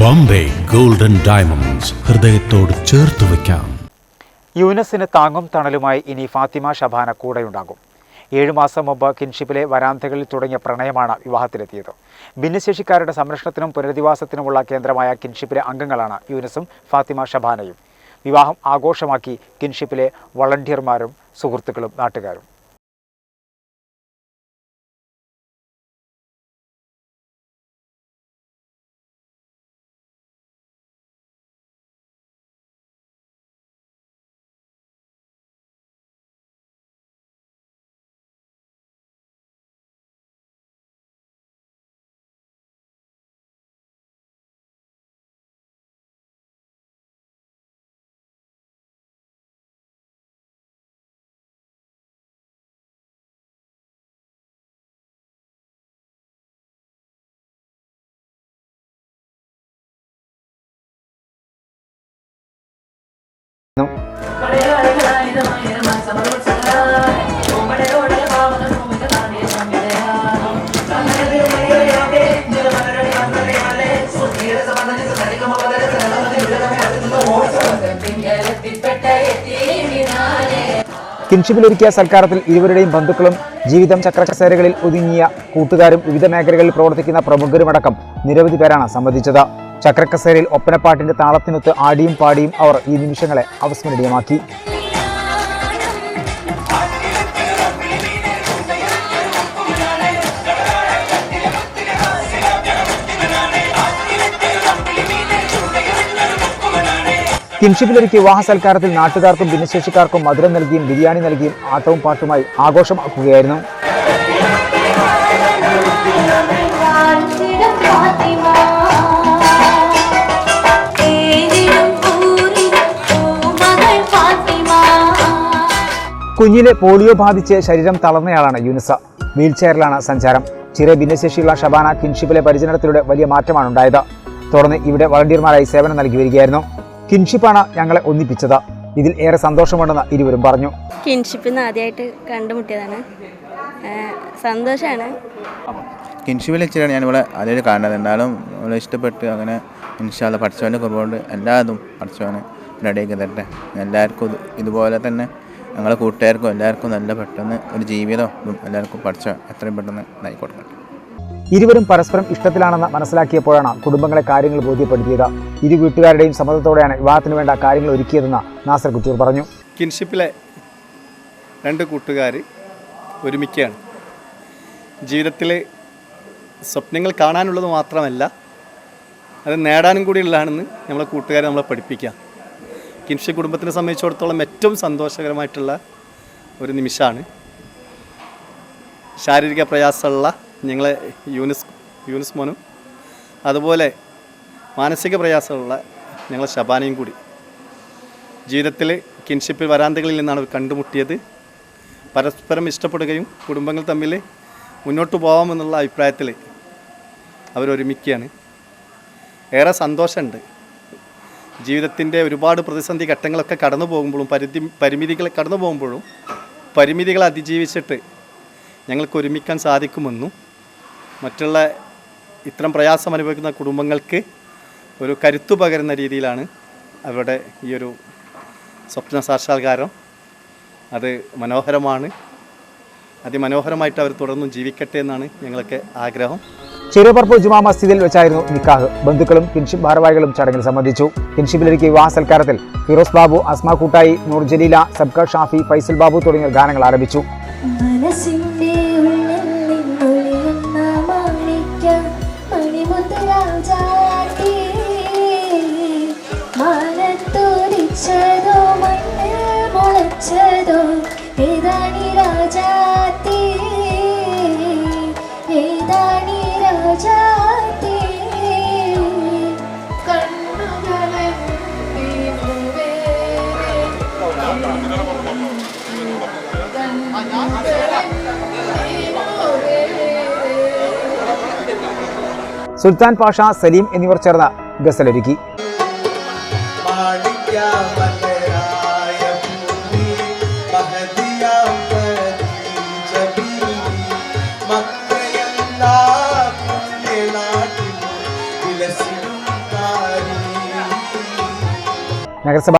Bombay golden diamonds ഹൃദയത്തോട് ചേർത്ത് വയ്ക്കാം. യൂനസിന് താങ്ങും തണലുമായി ഇനി ഫാത്തിമ ഷബാന കൂടെയുണ്ടാകും. ഏഴു മാസം മുമ്പ് കിൻഷിപ്പിലെ വരാന്തകളിൽ തുടങ്ങിയ പ്രണയമാണ് വിവാഹത്തിലെത്തിയത്. ഭിന്നശേഷിക്കാരുടെ സംരക്ഷണത്തിനും പുനരധിവാസത്തിനുമുള്ള കേന്ദ്രമായ കിൻഷിപ്പിലെ അംഗങ്ങളാണ് യൂനസും ഫാത്തിമ ഷബാനയും. വിവാഹം ആഘോഷമാക്കി കിൻഷിപ്പിലെ വളണ്ടിയർമാരും സുഹൃത്തുക്കളും നാട്ടുകാരും. കിൻഷിപ്പിലൊരുക്കിയ സൽക്കാരത്തിൽ ഇരുവരുടെയും ബന്ധുക്കളും ജീവിതം ചക്രകസേരകളിൽ ഒതുങ്ങിയ കൂട്ടുകാരും വിവിധ മേഖലകളിൽ പ്രവർത്തിക്കുന്ന പ്രമുഖരുമടക്കം നിരവധി പേരാണ് സംബന്ധിച്ചത്. ചക്രക്കസേരയിൽ ഒപ്പനപ്പാട്ടിന്റെ താളത്തിനൊത്ത് ആടിയും പാടിയും അവർ ഈ നിമിഷങ്ങളെ അവസ്മരണീയമാക്കി. കിൻഷിപ്പിലൊരുക്കിയ വിവാഹ സൽക്കാരത്തിൽ നാട്ടുകാർക്കും ഭിന്നശേഷിക്കാർക്കും മധുരം നൽകിയും ബിരിയാണി നൽകിയും ആട്ടവും പാട്ടുമായി ആഘോഷമാക്കുകയായിരുന്നു. കുഞ്ഞിലെ പോളിയോ ബാധിച്ച് ശരീരം തളർന്നയാളാണ് യൂനിസ. വീൽചെയറിലാണ് സഞ്ചാരം. ചെറിയ ഭിന്നശേഷിയുള്ള ഷബാന കിൻഷിപ്പിലെ പരിചരണത്തിലൂടെ വലിയ മാറ്റമാണ് ഉണ്ടായത്. തുടർന്ന് ഇവിടെ വളണ്ടിയർമാരായി സേവനം നൽകി വരികയായിരുന്നു. കിൻഷിപ്പാണ് ഞങ്ങളെ ഒന്നിപ്പിച്ചത്. ഇതിൽ ഏറെ സന്തോഷമുണ്ടെന്ന് ഇരുവരും പറഞ്ഞു. കിൻഷിപ്പിൽ നിന്ന് ആദ്യമായിട്ട് കണ്ടുമുട്ടിയതാണ് സന്തോഷമാണ് കിൻഷിപ്പിൽ വെച്ചിട്ടാണ് ഞാൻ ഇവിടെ ആദ്യമായിട്ട് കാണുന്നത്. എന്നാലും ഇവിടെ ഇഷ്ടപ്പെട്ട് അങ്ങനെ ഇൻഷാല്ല പഠിച്ചവന്റെ കുറവുകൊണ്ട് എല്ലാതും പഠിച്ചവന് റെഡിയാക്കി തരട്ടെ. എല്ലാവർക്കും ഇതുപോലെ തന്നെ ഞങ്ങളെ കൂട്ടുകാർക്കും എല്ലാവർക്കും നല്ല പെട്ടെന്ന് ഒരു ജീവിതം എല്ലാവർക്കും പഠിച്ച എത്രയും പെട്ടെന്ന് ഇതായി ഇരുവരും പരസ്പരം ഇഷ്ടത്തിലാണെന്ന് മനസ്സിലാക്കിയപ്പോഴാണ് കുടുംബങ്ങളെ കാര്യങ്ങൾ ബോധ്യപ്പെടുത്തിയത്. ഇരു വീട്ടുകാരുടെയും സമ്മതത്തോടെയാണ് വിവാഹത്തിന് വേണ്ട കാര്യങ്ങൾ ഒരുക്കിയതെന്ന് നാസർ കുറ്റൂർ പറഞ്ഞു. കിൻഷിപ്പിലെ രണ്ട് കൂട്ടുകാർ ഒരുമിക്കുകയാണ്. ജീവിതത്തിൽ സ്വപ്നങ്ങൾ കാണാനുള്ളത് മാത്രമല്ല അത് നേടാനും കൂടിയുള്ളതാണെന്ന് നമ്മളെ കൂട്ടുകാരെ നമ്മളെ പഠിപ്പിക്കുക. കിൻഷി കുടുംബത്തിനെ സംബന്ധിച്ചിടത്തോളം ഏറ്റവും സന്തോഷകരമായിട്ടുള്ള ഒരു നിമിഷമാണ്. ശാരീരിക പ്രയാസമുള്ള ഞങ്ങളെ യൂനിസ് യൂനിസ് മോനും അതുപോലെ മാനസിക പ്രയാസമുള്ള ഞങ്ങളെ ശബാനയും കൂടി. ജീവിതത്തിൽ കിൻഷിപ്പിൽ വരാന്തകളിൽ നിന്നാണ് കണ്ടുമുട്ടിയത്. പരസ്പരം ഇഷ്ടപ്പെടുകയും കുടുംബങ്ങൾ തമ്മിൽ മുന്നോട്ട് പോകാമെന്നുള്ള അഭിപ്രായത്തിൽ അവരൊരുമിക്കുകയാണ്. ഏറെ സന്തോഷമുണ്ട്. ജീവിതത്തിന്റെ ഒരുപാട് പ്രതിസന്ധി ഘട്ടങ്ങളൊക്കെ കടന്നു പോകുമ്പോഴും പരിധി പരിമിതികൾ കടന്നു പോകുമ്പോഴും പരിമിതികളെ അതിജീവിച്ചിട്ട് ഞങ്ങൾക്ക് ഒരുമിക്കാൻ സാധിക്കുമെന്നും മറ്റുള്ള ഇത്തരം പ്രയാസം അനുഭവിക്കുന്ന കുടുംബങ്ങൾക്ക് ഒരു കരുത്തു പകരുന്ന രീതിയിലാണ് അവരുടെ ഈ ഒരു സ്വപ്ന സാക്ഷാത്കാരം. അത് മനോഹരമാണ്. അതിമനോഹരമായിട്ട് അവർ തുടർന്നും ജീവിക്കട്ടെ എന്നാണ് ഞങ്ങൾക്ക് ആഗ്രഹം. ചെറുപറപ്പ് ജുമാ മസ്ജിദിൽ വെച്ചായിരുന്നു നിക്കാഹ്. ബന്ധുക്കളും കിൻഷിപ്പ് ഭാരവാഹികളും ചടങ്ങിൽ സംബന്ധിച്ചു. കിൻഷിപ്പിലൊരുക്കിയ വിവാഹ സൽക്കാരത്തിൽ ഫിറോസ് ബാബു അസ്മ കൂട്ടായി നൂർ ജലീല സബ്ക ഷാഫി ഫൈസൽ ബാബു തുടങ്ങിയ ഗാനങ്ങൾ ആരംഭിച്ചു. മുളച്ചതോ ഏതാണി രാജാത്തി? സുൽത്താൻ പാഷ സലീം എന്നിവർ ചേർന്ന ഗസലൊരുക്കി. Nah, Yang ke-11